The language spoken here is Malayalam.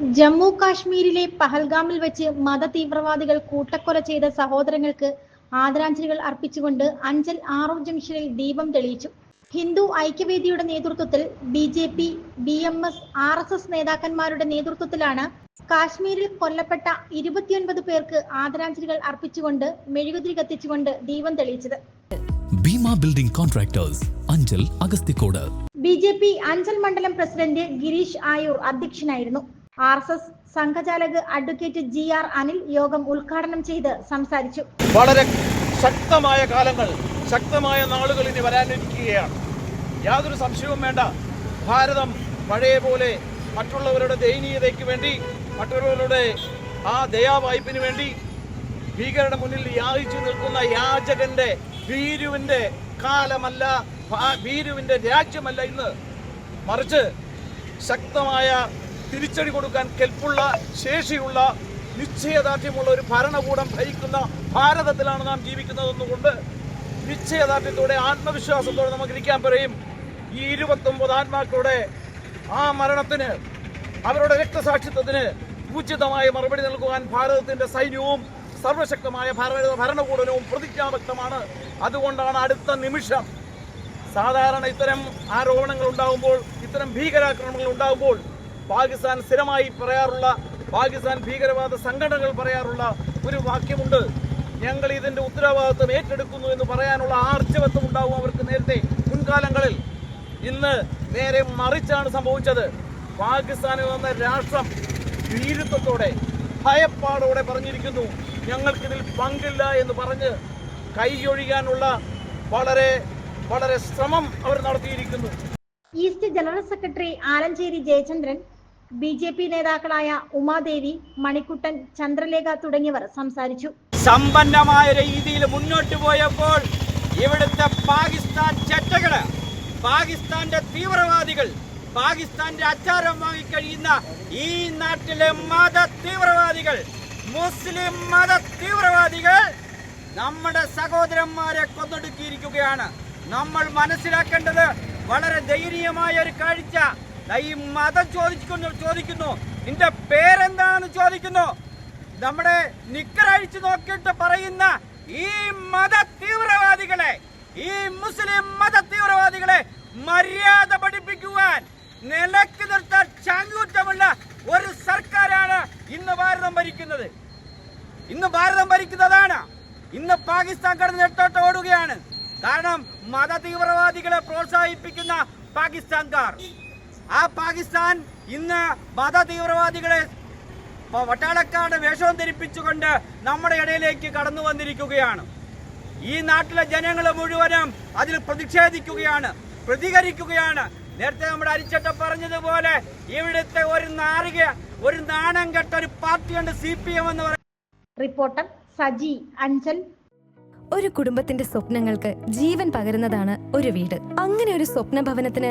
ജമ്മു കാശ്മീരിലെ പഹൽഗാമിൽ വെച്ച് മത തീവ്രവാദികൾ കൂട്ടക്കൊല ചെയ്ത സഹോദരങ്ങൾക്ക് ആദരാഞ്ജലികൾ അർപ്പിച്ചുകൊണ്ട് അഞ്ചൽ ആറോ ജംഗ്ഷനിൽ ദീപം തെളിയിച്ചു. ഹിന്ദു ഐക്യവേദിയുടെ നേതൃത്വത്തിൽ B J P B M S R S S നേതാക്കന്മാരുടെ നേതൃത്വത്തിലാണ് കാശ്മീരിൽ കൊല്ലപ്പെട്ട ഇരുപത്തിയൊൻപത് പേർക്ക് ആദരാഞ്ജലികൾ അർപ്പിച്ചുകൊണ്ട് മെഴുകുതിരി കത്തിച്ചുകൊണ്ട് ദീപം തെളിയിച്ചത്. Bhima building contractors Anchal Agasthikode B J P Anchal മണ്ഡലം പ്രസിഡന്റ് ഗിരീഷ് ആയൂർ അധ്യക്ഷനായിരുന്നു. ആർ എസ് എസ് സംഘചാലക് അഡ്വക്കേറ്റ് ജി ആർ അനിൽ യോഗം ഉദ്ഘാടനം ചെയ്ത് സംസാരിച്ചു. വളരെ ശക്തമായ കാലങ്ങൾ ശക്തമായ നാളുകൾ ഇനി വരാനിരിക്കുകയാണ്. യാതൊരു സംശയവും വേണ്ട. ഭാരതം പഴയ പോലെ മറ്റുള്ളവരുടെ ദയനീയതയ്ക്ക് വേണ്ടി മറ്റുള്ളവരുടെ ആ ദയാവായ്പിന് വേണ്ടി ഭീകരരുടെ മുന്നിൽ യാചിച്ചു നിൽക്കുന്ന യാചകന്റെ ഭീരുവിന്റെ കാലമല്ല ഭീരുവിന്റെ രാജ്യമല്ല ഇന്ന് മറിച്ച് ശക്തമായ തിരിച്ചടി കൊടുക്കാൻ കെൽപ്പുള്ള ശേഷിയുള്ള നിശ്ചയദാർഢ്യമുള്ള ഒരു ഭരണകൂടം ഭരിക്കുന്ന ഭാരതത്തിലാണ് നാം ജീവിക്കുന്നതെന്നുകൊണ്ട് നിശ്ചയദാർഢ്യത്തോടെ ആത്മവിശ്വാസത്തോടെ നമുക്ക് ഇരിക്കാൻ പറയും. ഈ ഇരുപത്തൊമ്പത് ആത്മാക്കളുടെ ആ മരണത്തിന് അവരുടെ രക്തസാക്ഷിത്വത്തിന് ഉചിതമായ മറുപടി നൽകുവാൻ ഭാരതത്തിന്റെ സൈന്യവും സർവശക്തമായ ഭാരത ഭരണകൂടനവും പ്രതിജ്ഞാബദ്ധമാണ്. അതുകൊണ്ടാണ് അടുത്ത നിമിഷം സാധാരണ ഇത്തരം ആരോപണങ്ങൾ ഉണ്ടാകുമ്പോൾ ഇത്തരം ഭീകരാക്രമണങ്ങൾ ഉണ്ടാകുമ്പോൾ പാകിസ്ഥാൻ സ്ഥിരമായി പറയാറുള്ള പാകിസ്ഥാൻ ഭീകരവാദ സംഘടനകൾ പറയാറുള്ള ഒരു വാക്യമുണ്ട്. ഞങ്ങൾ ഇതിന്റെ ഉത്തരവാദിത്വം ഏറ്റെടുക്കുന്നു എന്ന് പറയാനുള്ള ആർജവത്വം ഉണ്ടാവും അവർക്ക് നേരത്തെ മുൻകാലങ്ങളിൽ. ഇന്ന് നേരെ മറിച്ചാണ് സംഭവിച്ചത്. പാകിസ്ഥാനിൽ വന്ന രാഷ്ട്രം ഭീരുത്വത്തോടെ ഭയപ്പാടോടെ പറഞ്ഞിരിക്കുന്നു. ഞങ്ങൾക്കിതിൽ പങ്കില്ല എന്ന് പറഞ്ഞ് കൈയൊഴിയാനുള്ള വളരെ വളരെ ശ്രമം അവർ നടത്തിയിരിക്കുന്നു. East general secretary Alencherry Jayachandran B J P നേതാക്കളായ ഉമാദേവി മണിക്കുട്ടൻ ചന്ദ്രലേഖ തുടങ്ങിയവർ സംസാരിച്ചു. സമ്പന്നമായ രീതിയിൽ മുന്നോട്ട് പോയപ്പോൾ ഇവിടുത്തെ പാകിസ്ഥാൻ ചെറ്റകൾ പാകിസ്ഥാന്റെ തീവ്രവാദികൾ പാകിസ്ഥാന്റെ അച്ചാരം വാങ്ങിക്കഴിയുന്ന ഈ നാട്ടിലെ മത തീവ്രവാദികൾ മുസ്ലിം മത തീവ്രവാദികൾ നമ്മുടെ സഹോദരന്മാരെ കൊന്നൊടുക്കിയിരിക്കുകയാണ്. നമ്മൾ മനസ്സിലാക്കേണ്ടത് വളരെ ദയനീയമായ ഒരു കാഴ്ച. ഈ മതം ചോദിക്കുന്നു ചോദിക്കുന്നു. നിന്റെ പേരെന്താണെന്ന് ചോദിക്കുന്നു. നമ്മുടെ നിക്കറഴിച്ചു നോക്കിയിട്ട് പറയുന്ന ഈ മത തീവ്രവാദികളെ ഈ മുസ്ലിം മത തീവ്രവാദികളെ മര്യാദ പഠിപ്പിക്കുവാൻ നിലയ്ക്ക് നിർത്താൻ ചാങ്കൂറ്റമുള്ള ഒരു സർക്കാരാണ് ഇന്ന് ഭാരതം ഭരിക്കുന്നത്. ഇന്ന് ഭാരതം ഭരിക്കുന്നതാണ്. ഇന്ന് പാകിസ്ഥാൻ കടന്ന് നെട്ടോട്ട് ഓടുകയാണ്. കാരണം മത തീവ്രവാദികളെ പ്രോത്സാഹിപ്പിക്കുന്ന പാകിസ്ഥാൻകാർ. ആ പാകിസ്ഥാൻ ഇന്ന് മത തീവ്രവാദികളെ വട്ടാളക്കാരുടെ വേഷം വേഷവും ധരിപ്പിച്ചുകൊണ്ട് നമ്മുടെ ഇടയിലേക്ക് കടന്നു വന്നിരിക്കുകയാണ്. ഈ നാട്ടിലെ ജനങ്ങൾ മുഴുവനും അതിൽ പ്രതിഷേധിക്കുകയാണ് പ്രതികരിക്കുകയാണ്. നേരത്തെ നമ്മുടെ അരിച്ചട്ട പറഞ്ഞതുപോലെ ഇവിടുത്തെ ഒരു നാറിക ഒരു നാണം കെട്ട ഒരു പാർട്ടിയുണ്ട് സി പി എം എന്ന് പറയുന്നത് റിപ്പോർട്ടർ സജി അഞ്ചൽ. ഒരു കുടുംബത്തിന്റെ സ്വപ്നങ്ങൾക്ക് ജീവൻ പകരുന്നതാണ് ഒരു വീട്. അങ്ങനെ ഒരു സ്വപ്ന ഭവനത്തിന്